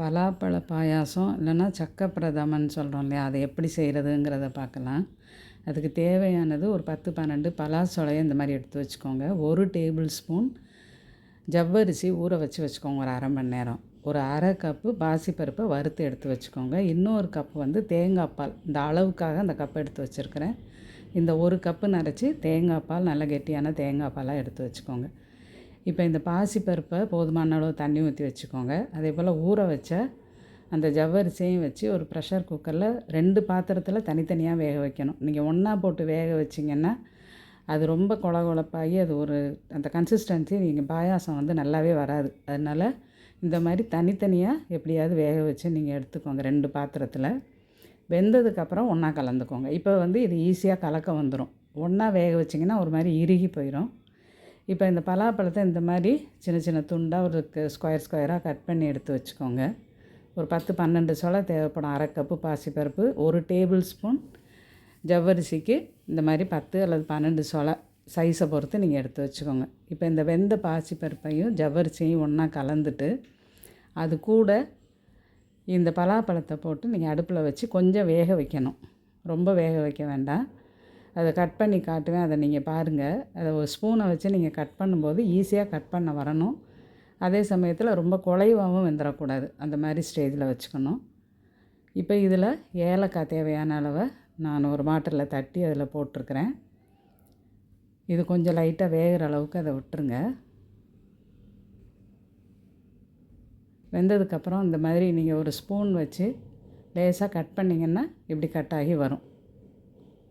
பலாப்பழ பாயாசம் இல்லைன்னா சக்கை பிரதமன் சொல்கிறோம் இல்லையா? அதை எப்படி செய்கிறதுங்கிறத பார்க்கலாம். அதுக்கு தேவையானது ஒரு பத்து பன்னெண்டு பலாச்சொலையை இந்த மாதிரி எடுத்து வச்சுக்கோங்க. ஒரு டேபிள் ஸ்பூன் ஜவ்வரிசி ஊற வச்சு வச்சுக்கோங்க ஒரு அரை மணி நேரம். ஒரு அரை கப்பு பாசிப்பருப்பை வறுத்து எடுத்து வச்சுக்கோங்க. இன்னொரு கப்பு வந்து தேங்காய் பால். இந்த அளவுக்காக அந்த கப் எடுத்து வச்சுருக்கிறேன். இந்த ஒரு கப்பு நிறச்சி தேங்காய் பால் நல்ல கெட்டியான தேங்காய் பாலாக எடுத்து வச்சுக்கோங்க. இப்போ இந்த பாசிப்பருப்பை போதுமான அளவு தண்ணி ஊற்றி வச்சுக்கோங்க. அதே போல் ஊற வச்ச அந்த ஜவ்வரிசியும் வச்சு ஒரு ப்ரெஷர் குக்கரில் ரெண்டு பாத்திரத்தில் தனித்தனியாக வேக வைக்கணும். நீங்கள் ஒன்றா போட்டு வேக வச்சிங்கன்னா அது ரொம்ப கொல கொழப்பாகி அது ஒரு அந்த கன்சிஸ்டன்சி நீங்கள் பாயாசம் வந்து நல்லாவே வராது. அதனால் இந்த மாதிரி தனித்தனியாக எப்படியாவது வேக வச்சு நீங்கள் எடுத்துக்கோங்க ரெண்டு பாத்திரத்தில். வெந்ததுக்கப்புறம் ஒன்றா கலந்துக்கோங்க. இப்போ வந்து இது ஈஸியாக கலக்க வந்துடும் ஒன்றா வேக வச்சிங்கன்னா ஒரு மாதிரி இறுகி போயிடும் இப்போ இந்த பலாப்பழத்தை இந்த மாதிரி சின்ன சின்ன துண்டாக ஒரு ஸ்கொயர் ஸ்கொயராக கட் பண்ணி எடுத்து வச்சுக்கோங்க. ஒரு பத்து பன்னெண்டு சோளம் தேவைப்படும் அரை கப்பு பாசிப்பருப்பு ஒரு டேபிள் ஸ்பூன் ஜவ்வரிசிக்கு இந்த மாதிரி பத்து அல்லது பன்னெண்டு சொலை சைஸை பொறுத்து நீங்கள் எடுத்து வச்சுக்கோங்க. இப்போ இந்த வெந்த பாசிப்பருப்பையும் ஜவ்வரிசியும் ஒன்றா கலந்துட்டு அது கூட இந்த பலாப்பழத்தை போட்டு நீங்கள் அடுப்பில் வச்சு கொஞ்சம் வேக வைக்கணும். ரொம்ப வேக வைக்க வேண்டாம். அதை கட் பண்ணி காட்டுவேன். அதை நீங்கள் பாருங்கள் அதை ஒரு ஸ்பூனை வச்சு நீங்கள் கட் பண்ணும்போது ஈஸியாக கட் பண்ண வரணும். அதே சமயத்தில் ரொம்ப குலைவாகவும் வெந்துடக்கூடாது அந்த மாதிரி ஸ்டேஜில் வச்சுக்கணும். இப்போ இதில் ஏலக்காய் தேவையான அளவை நான் ஒரு மாட்டரில் தட்டி அதில் போட்டிருக்கிறேன். இது கொஞ்சம் லைட்டாக வேகிற அளவுக்கு அதை விட்டுருங்க. வெந்ததுக்கப்புறம் இந்த மாதிரி நீங்கள் ஒரு ஸ்பூன் வச்சு லேசாக கட் பண்ணிங்கன்னா இப்படி கட் ஆகி வரும்.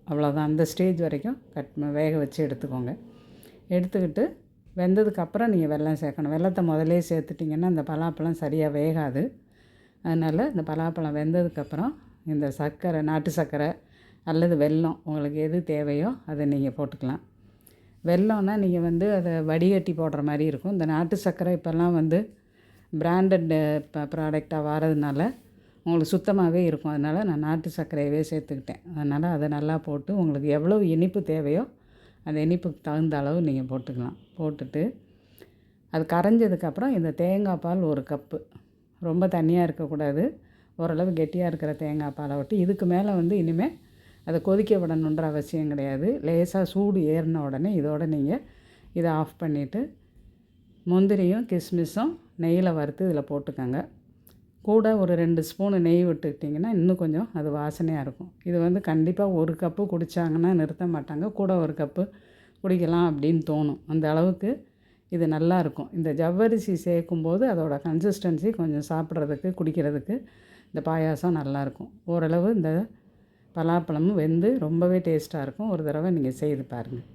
அவ்வளோதான் அந்த ஸ்டேஜ் வரைக்கும் கட் வேக வச்சு எடுத்துக்கோங்க. எடுத்துக்கிட்டு வெந்ததுக்கப்புறம் நீங்கள் வெள்ளம் சேர்க்கணும். வெள்ளத்தை முதலே சேர்த்துட்டிங்கன்னா அந்த பலாப்பழம் சரியாக வேகாது. அதனால் இந்த பலாப்பழம் வெந்ததுக்கப்புறம் இந்த சர்க்கரை நாட்டு சர்க்கரை அல்லது வெல்லம் உங்களுக்கு எது தேவையோ அதை நீங்கள் போட்டுக்கலாம். வெல்லம்னா நீங்கள் வந்து அதை வடிகட்டி போடுற மாதிரி இருக்கும். இந்த நாட்டு சர்க்கரை இப்போல்லாம் வந்து பிராண்டட் ப்ராடக்டாக வரதுனால உங்களுக்கு சுத்தமாகவே இருக்கும். அதனால் நான் நாட்டு சர்க்கரையவே சேர்த்துக்கிட்டேன். அதனால் அதை நல்லா போட்டு உங்களுக்கு எவ்வளோ இனிப்பு தேவையோ அந்த இனிப்புக்கு தகுந்த அளவு நீங்கள் போட்டுக்கலாம். போட்டுட்டு அது கரைஞ்சதுக்கப்புறம் இந்த தேங்காய் பால் ஒரு கப்பு. ரொம்ப தண்ணியாக இருக்கக்கூடாது. ஓரளவு கெட்டியாக இருக்கிற தேங்காய் பாலை விட்டு இதுக்கு மேலே வந்து இனிமேல் அதை கொதிக்க விடணுன்ற அவசியம் கிடையாது. லேசாக சூடு ஏறின உடனே இதோட நீங்கள் இதை ஆஃப் பண்ணிவிட்டு முந்திரியும் கிஸ்மிஸும் நெய்யில் வறுத்து இதில் போட்டுக்கோங்க. கூட ஒரு ரெண்டு ஸ்பூனு நெய் விட்டுக்கிட்டிங்கன்னா இன்னும் கொஞ்சம் அது வாசனையாக இருக்கும். இது வந்து கண்டிப்பாக ஒரு கப்பு குடித்தாங்கன்னா நிறுத்த மாட்டாங்க. கூட ஒரு கப்பு குடிக்கலாம் அப்படின்னு தோணும். அந்த அளவுக்கு இது நல்லாயிருக்கும் இந்த ஜவ்வரிசி சேர்க்கும்போது அதோட கன்சிஸ்டன்சி கொஞ்சம் சாப்பிட்றதுக்கு குடிக்கிறதுக்கு இந்த பாயாசம் நல்லாயிருக்கும் ஓரளவு இந்த பலாப்பழமும் வெந்து ரொம்பவே டேஸ்ட்டாக இருக்கும். ஒரு தடவை நீங்கள் செய்து பாருங்கள்